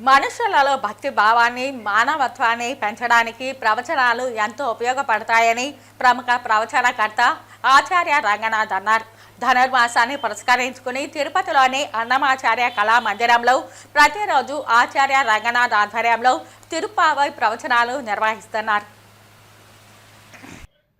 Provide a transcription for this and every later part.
మనుషులలో భక్తి భావాన్ని మానవత్వాన్ని పెంచడానికి ప్రవచనాలు ఎంతో ఉపయోగపడతాయని ప్రముఖ ప్రవచనకర్త ఆచార్య రంగనాథ్ అన్నారు. ధనుర్మాసాన్ని పురస్కరించుకుని తిరుపతిలోని అన్నమాచార్య కళా మందిరంలో ప్రతిరోజు ఆచార్య రంగనాథ్ ఆధ్వర్యంలో తిరుపావై ప్రవచనాలు నిర్వహిస్తున్నారు.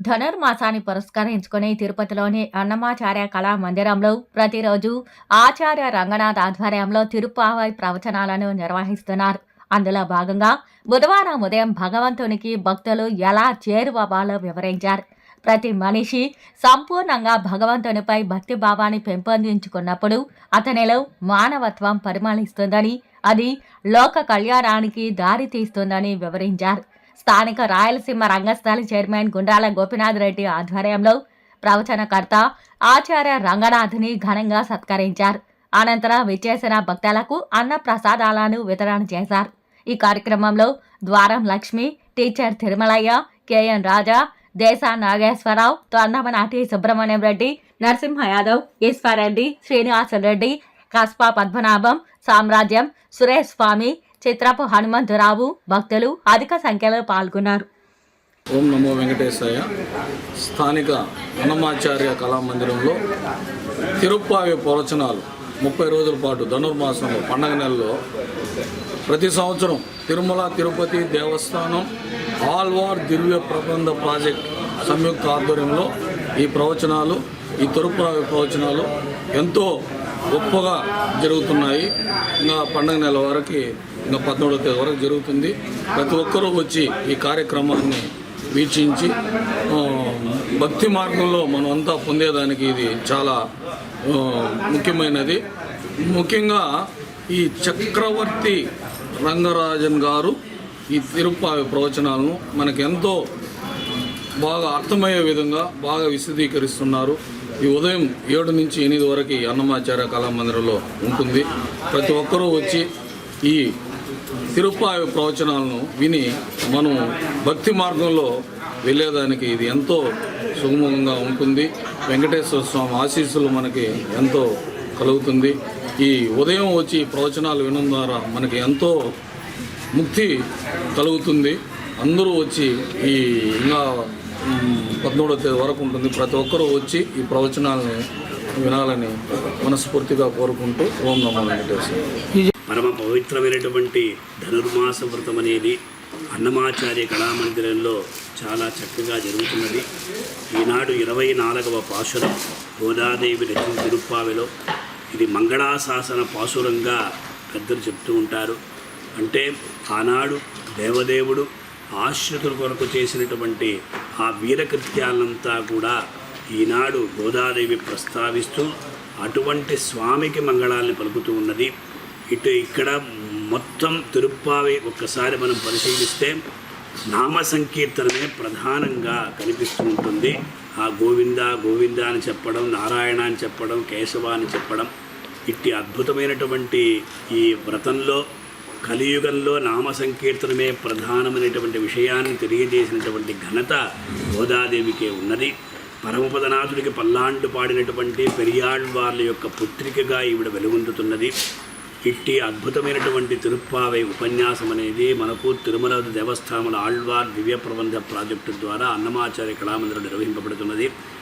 ధనుర్మాసాన్ని పురస్కరించుకుని తిరుపతిలోని అన్నమాచార్య కళా మందిరంలో ప్రతిరోజు ఆచార్య రంగనాథ్ ఆధ్వర్యంలో తిరుపావై ప్రవచనాలను నిర్వహిస్తున్నారు. అందులో భాగంగా బుధవారం ఉదయం భగవంతునికి భక్తులు ఎలా చేరువవ్వాలో వివరించారు. ప్రతి మనిషి సంపూర్ణంగా భగవంతునిపై భక్తి భావాన్ని పెంపొందించుకున్నప్పుడు అతనిలో మానవత్వం పరిమళిస్తుందని అది లోక కళ్యాణానికి దారి తీస్తుందని వివరించారు. స్థానిక రాయలసీమ రంగస్థలి చైర్మన్ గుండ్రాల గోపినాథ్ రెడ్డి ఆధ్వర్యంలో ప్రవచనకర్త ఆచార్య రంగనాథ్ని ఘనంగా సత్కరించారు. అనంతరం విచ్చేసిన భక్తులకు అన్న ప్రసాదాలను వితరణ చేశారు. ఈ కార్యక్రమంలో ద్వారం లక్ష్మి టీచర్ తిరుమలయ్య కెఎన్ రాజా దేశా నాగేశ్వరరావు తొండమనాటి సుబ్రహ్మణ్యం రెడ్డి నరసింహ యాదవ్ ఈశ్వరెడ్డి శ్రీనివాస రెడ్డి కస్పా పద్మనాభం సామ్రాజ్యం సురేష్ స్వామి చిత్రపు హనుమంతరావు భక్తులు అధిక సంఖ్యలో పాల్గొన్నారు. ఓం నమో వెంకటేశయ్య స్థానిక అన్నమాచార్య కళామందిరంలో తిరుప్పావి ప్రవచనాలు ముప్పై రోజుల పాటు ధనుర్మాసంలో పండగ నెలలో ప్రతి సంవత్సరం తిరుమల తిరుపతి దేవస్థానం ఆల్వార్ దివ్య ప్రబంధ ప్రాజెక్ట్ సంయుక్త ఆధ్వర్యంలో ఈ ప్రవచనాలు ఈ తిరుప్పావి ప్రవచనాలు ఎంతో గొప్పగా జరుగుతున్నాయి. ఇంకా పండగ నెల వరకు ఇంకా పద్మూడవ తేదీ వరకు జరుగుతుంది. ప్రతి ఒక్కరూ వచ్చి ఈ కార్యక్రమాన్ని వీక్షించి భక్తి మార్గంలో మనం అంతా పొందేదానికి ఇది చాలా ముఖ్యమైనది. ముఖ్యంగా ఈ చక్రవర్తి రంగరాజన్ గారు ఈ తిరుప్పావి ప్రవచనాలను మనకు ఎంతో బాగా అర్థమయ్యే విధంగా బాగా విశదీకరిస్తున్నారు. ఈ ఉదయం ఏడు నుంచి ఎనిమిది వరకు అన్నమాచార్య కళామందిరంలో ఉంటుంది. ప్రతి ఒక్కరూ వచ్చి ఈ తిరుపాయ ప్రవచనాలను విని మనం భక్తి మార్గంలో వెళ్ళేదానికి ఇది ఎంతో సుగమంగా ఉంటుంది. వెంకటేశ్వర స్వామి ఆశీస్సులు మనకి ఎంతో కలుగుతుంది. ఈ ఉదయం వచ్చి ప్రవచనాలు వినడం ద్వారా మనకి ఎంతో ముక్తి కలుగుతుంది. అందరూ వచ్చి ఈ ఇంకా మ్, పదమూడవ తేదీ వరకు ఉంటుంది. ప్రతి ఒక్కరూ వచ్చి ఈ ప్రవచనాలని వినాలని మనస్ఫూర్తిగా కోరుకుంటూ ఓం నమో వెంకటేశ్వర. పరమ పవిత్రమైనటువంటి ధనుర్మాస వ్రతం అనేది అన్నమాచార్య కళామందిరంలో చాలా చక్కగా జరుగుతున్నది. ఈనాడు ఇరవై నాలుగవ పాశురం గోదాదేవి రచన తిరుప్పావిలో. ఇది మంగళాశాసన పాశురంగా పెద్దలు చెప్తూ ఉంటారు. అంటే ఆనాడు దేవదేవుడు ఆశ్రితుల కొరకు చేసినటువంటి ఆ వీరకృత్యాలంతా కూడా ఈనాడు గోదాదేవి ప్రస్తావిస్తూ అటువంటి స్వామికి మంగళాల్ని పలుకుతూ ఉన్నది. ఇటు ఇక్కడ మొత్తం తిరుప్పావి ఒక్కసారి మనం పరిశీలిస్తే నామ సంకీర్తనమే ప్రధానంగా కనిపిస్తూ ఉంటుంది. ఆ గోవింద గోవింద అని చెప్పడం నారాయణ అని చెప్పడం కేశవ అని చెప్పడం ఇట్టి అద్భుతమైనటువంటి ఈ వ్రతంలో కలియుగంలో నామ సంకీర్తనమే ప్రధానమైనటువంటి విషయాన్ని తెలియజేసినటువంటి ఘనత గోదాదేవికే ఉన్నది. పరమపదనాథుడికి పల్లాండు పాడినటువంటి పెరియాళ్వార్ల యొక్క పుత్రికగా ఈవిడ వెలుగొందుతున్నది. ఇట్టి అద్భుతమైనటువంటి తిరుప్పావై ఉపన్యాసం అనేది మనకు తిరుమల దేవస్థానముల ఆళ్వార్ దివ్య ప్రబంధ ప్రాజెక్టు ద్వారా అన్నమాచార్య కళామందిరం నిర్వహింపబడుతున్నది.